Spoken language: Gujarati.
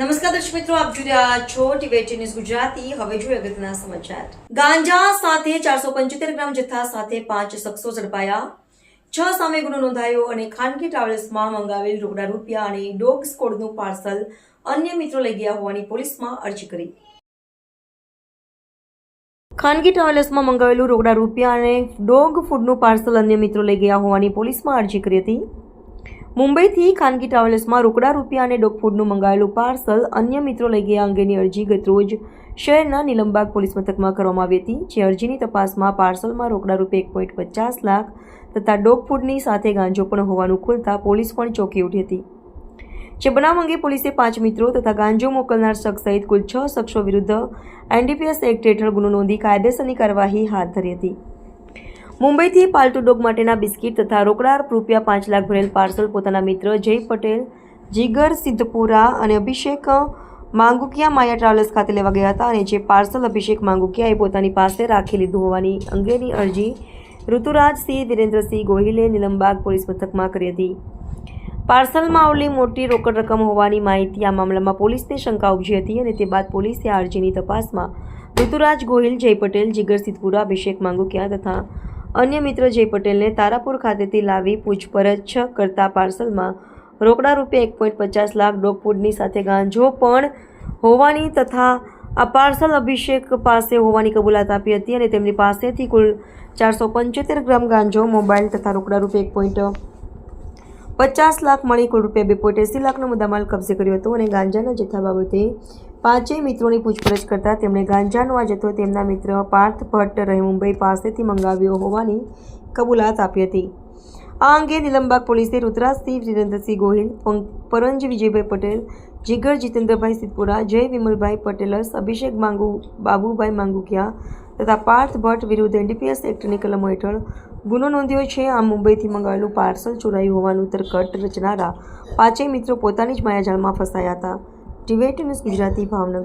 નમસ્કાર દર્શક મિત્રો, આપ જોઈ રહ્યા છો ટીવી ન્યૂઝ ગુજરાતી. હવે જોઈએ અગત્યના સમાચાર. ગાંજા સાથે ચારસો પંચોતેર ગ્રામ જથ્થા સાથે પાંચ શખ્સો ઝડપાયા. છ સામે ગુનો નોંધાયો અને ખાનગી ટ્રાવેલ્સમાં મંગાવેલ રોકડા રૂપિયા અને ડોગ સ્કોડનું પાર્સલ અન્ય મિત્રો લઈ ગયા હોવાની પોલીસમાં અરજી કરી. ખાનગી ટ્રાવેલ્સમાં મંગાવેલું રોકડા રૂપિયા અને ડોગ ફૂડનું પાર્સલ અન્ય મિત્રો લઈ ગયા હોવાની પોલીસમાં અરજી કરી હતી. મુંબઈથી ખાનગી ટ્રાવેલ્સમાં રોકડા રૂપિયા અને ડોગ ફૂડનું મંગાવેલું પાર્સલ અન્ય મિત્રો લઈ ગયા અંગેની અરજી ગતરોજ શહેરના નિલંબાગ પોલીસ મથકમાં કરવામાં આવી હતી, જે અરજીની તપાસમાં પાર્સલમાં રોકડા રૂપિયા એક પોઈન્ટ પચાસ લાખ તથા ડોગ ફૂડની સાથે ગાંજો પણ હોવાનું ખુલતા પોલીસ પણ ચોંકી ઉઠી હતી. જે બનાવ અંગે પોલીસે પાંચ મિત્રો તથા ગાંજો મોકલનાર શખ્સ સહિત કુલ છ શખ્સો વિરુદ્ધ એનડીપીએસ એક્ટ હેઠળ ગુનો નોંધી કાયદેસરની કાર્યવાહી હાથ ધરી હતી. મુંબઈથી પાલતુ ડોગ માટેના બિસ્કિટ તથા રોકડા રૂપિયા પાંચ લાખ ભરેલ પાર્સલ પોતાના મિત્ર જય પટેલ, જીગર સિદ્ધપુરા અને અભિષેક માંગુકિયા માયા ટ્રાવેલ્સ ખાતે લેવા ગયા હતા અને જે પાર્સલ અભિષેક માંગુકિયાએ પોતાની પાસે રાખી લીધું હોવાની અંગેની અરજી ઋતુરાજસિંહ વિરેન્દ્રસિંહ ગોહિલે નિલમબાગ પોલીસ મથકમાં કરી હતી. પાર્સલમાં આવેલી મોટી રોકડ રકમ હોવાની માહિતી આ મામલામાં પોલીસને શંકા ઉપજી હતી અને તે બાદ પોલીસે અરજીની તપાસમાં ઋતુરાજ ગોહિલ, જય પટેલ, જીગર સિદ્ધપુરા, અભિષેક માંગુકિયા તથા અન્ય મિત્ર જય પટેલને તારાપુર ખાતેથી લાવી પૂછપરછ કરતા પાર્સલમાં. રોકડા રૂપિયા એક પોઈન્ટ પચાસ લાખ ડોગ ફૂડની સાથે ગાંજો પણ હોવાની તથા આ પાર્સલ અભિષેક પાસે હોવાની કબૂલાત આપી હતી અને તેમની પાસેથી કુલ ચારસો પંચોતેર ગ્રામ ગાંજો, મોબાઈલ તથા રોકડા રૂપિયા એક પોઈન્ટ પચાસ લાખ મળી. કુલ રૂપિયા બે પોઈન્ટ એંસી લાખનો મુદ્દામાલ કબજે કર્યો હતો અને ગાંજાના જથ્થા બાબતે પાંચેય મિત્રોની પૂછપરછ કરતાં તેમણે ગાંજાનો આ જથ્થો તેમના મિત્ર પાર્થ ભટ્ટ રહે મુંબઈ પાસેથી મંગાવ્યો હોવાની કબૂલાત આપી હતી. આ અંગે નિલમબાગ પોલીસે રુદ્રાજસિંહ વિરેન્દ્રસિંહ ગોહિલ પરંજ વિજયભાઈ પટેલ, જીગર જીતેન્દ્રભાઈ સિદ્ધપુરા, જય વિમલભાઈ પટેલસ અભિષેક માંગુ, બાબુભાઈ માંગુકિયા તથા પાર્થ ભટ્ટ વિરુદ્ધ એનડીપીએસ એક્ટની કલમો હેઠળ ગુનો નોંધ્યો છે. આ મુંબઈથી મંગાવેલું પાર્સલ ચોરાયું હોવાનું તરકટ રચનારા પાંચેય મિત્રો પોતાની જ માયાજાળમાં ફસાયા હતા. ટીવેટ ન્યૂઝ ગુજરાતી ભાવનગર.